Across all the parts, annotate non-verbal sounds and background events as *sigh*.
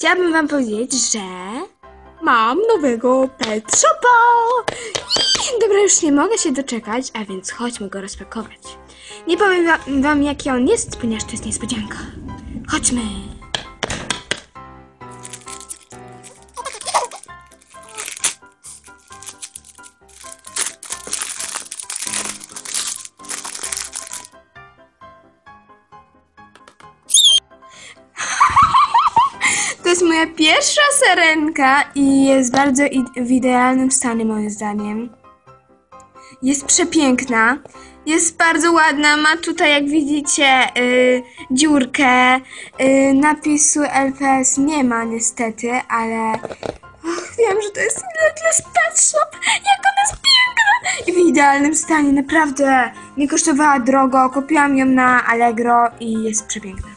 chciałabym wam powiedzieć, że mam nowego pet shopa. Dobra, już nie mogę się doczekać, a więc chodźmy go rozpakować. Nie powiem wa- wam, jaki on jest, ponieważ to jest niespodzianka. Chodźmy. To jest moja pierwsza serenka i jest bardzo w idealnym stanie moim zdaniem. Jest przepiękna, jest bardzo ładna, ma tutaj jak widzicie y, dziurkę, y, napisu LPS nie ma niestety, ale och, wiem, że to jest Necklace Pet Shop, jak ona jest piękna i w idealnym stanie, naprawdę. Nie kosztowała drogo, kupiłam ją na Allegro i jest przepiękna.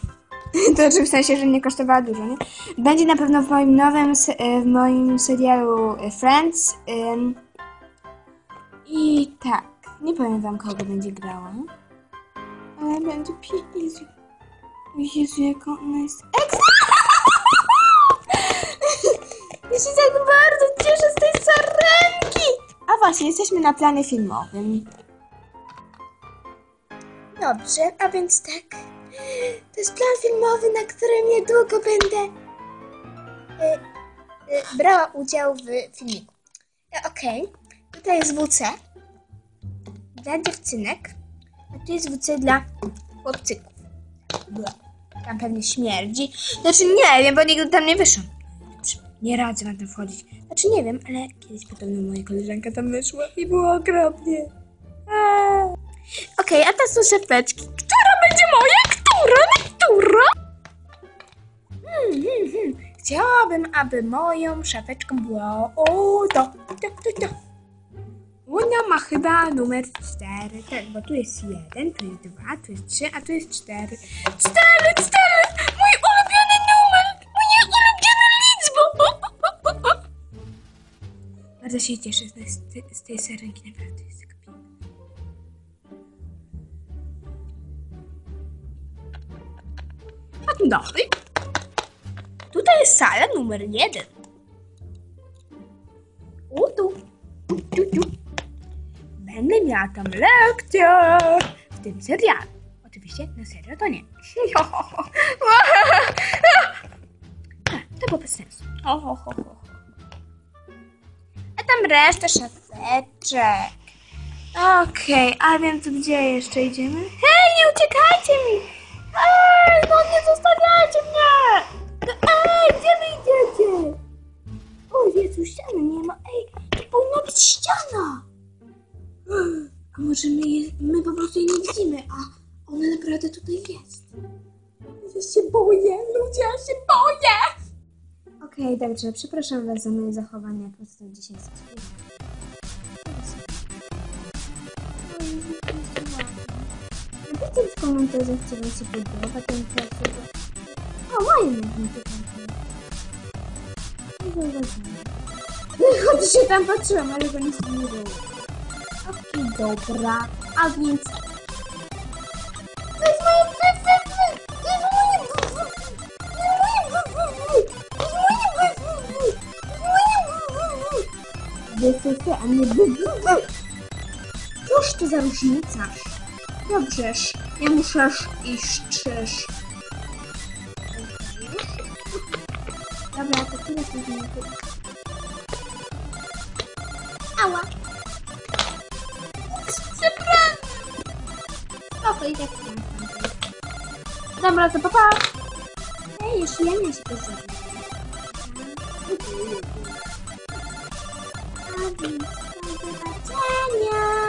*laughs* To znaczy w sensie, że nie kosztowała dużo, nie? Będzie na pewno w moim nowym, e, w moim serialu e, Friends. I tak, nie wam kogo będzie grała. Ale będzie Pizzy. Jezu, jaka ona jest! *laughs* Ja się tak bardzo cieszę z tej sarenki! A właśnie, jesteśmy na planie filmowym. Dobrze, a więc tak. To jest plan filmowy, na którym niedługo będę y, brała udział w filmiku. E, Okej, tutaj jest WC dla dziewczynek, a tu jest WC dla chłopcyków. Ble. Tam pewnie śmierdzi. Znaczy nie wiem, bo nigdy tam nie wyszłam. Dobrze, Nie radzę wam tam wchodzić. Znaczy nie wiem, ale kiedyś podobno moja koleżanka tam wyszła i było okropnie. Okej, a to są szafeczki. Która będzie moja? Która? Która? Hmm, hmm, hmm. Chciałabym, aby moją szafeczką była o to, to, to, to. Ona ma chyba numer 4, tak, bo tu jest 1, tu jest 2, tu jest 3, a tu jest 4. 4, 4! Mój ulubiony numer! Moja ulubiona liczba! *laughs* Bardzo się cieszę z, z, tej serenki, naprawdę jest dalej. Tutaj jest sala numer jeden. O tu. Tu, tu, tu. Będę miała tam lekcję w tym serialu. Oczywiście na serio to nie. *laughs* To było bez sensu. A tam resztę szafeczek. Okej, a więc gdzie jeszcze idziemy? Hej, nie uciekajcie mi! Ej, no nie zostawiajcie mnie! Ej, gdzie wy idziecie? O Jezu, ściany nie ma. Ej, to powinna być ściana! A może my, je, my po prostu jej nie widzimy, a ona naprawdę tutaj jest. Ja się boję, ludzie, ja się boję! Okej, dobrze, przepraszam was za moje zachowanie po prostu dzisiaj jest Napiszcie w komentarzach, czy wam się podoba ten placek. O, moje nie Nie zauważyłam. Choć się tam patrzyłam, ale go nic nie było. Okej, dobra. A więc... To jest moje... To jest moje... To jest moje... Wysyfy, a nie by... Cóż to za różnica? Dobrzeż, nie muszę iść czyż. Dobra, to tyle minut. Ała! Przepraszam! Spoko, i tak. Dobra, to papa! Ej, już jemy się to więc do zobaczenia!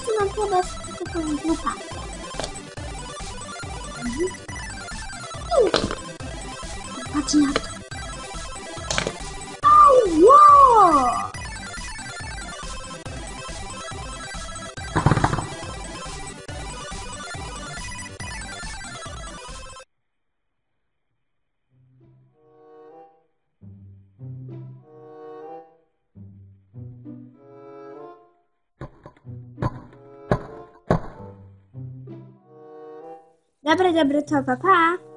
Świetnięta, ale po prostu mam teraz taką łopatkę. Mhm. U. Patrz na to. Dobra, dobra, to pa, pa.